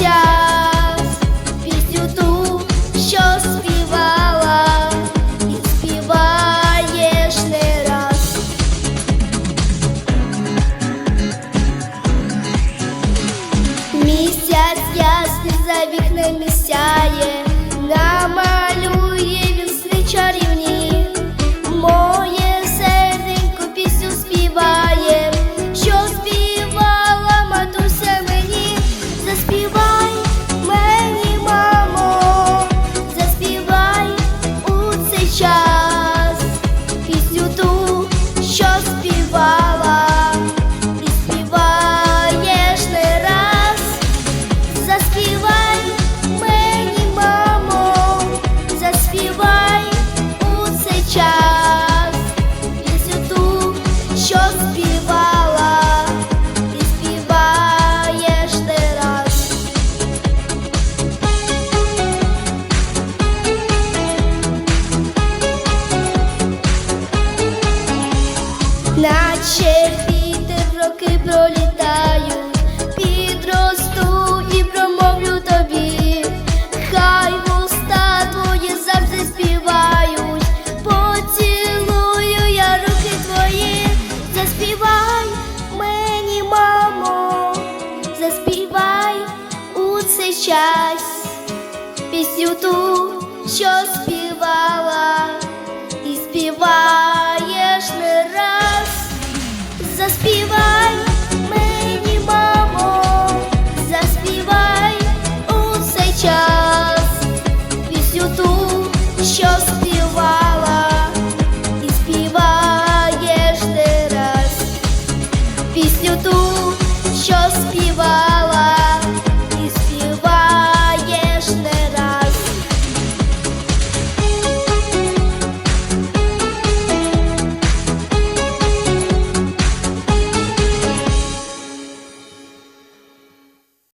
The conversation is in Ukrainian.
у наче вітер роки пролітають, підросту і промовлю тобі, хай вуста твої завжди поцілую я руки твої, заспівай мені, мамо, заспівай у цей час, пісню ту, що. Заспівай у цей час.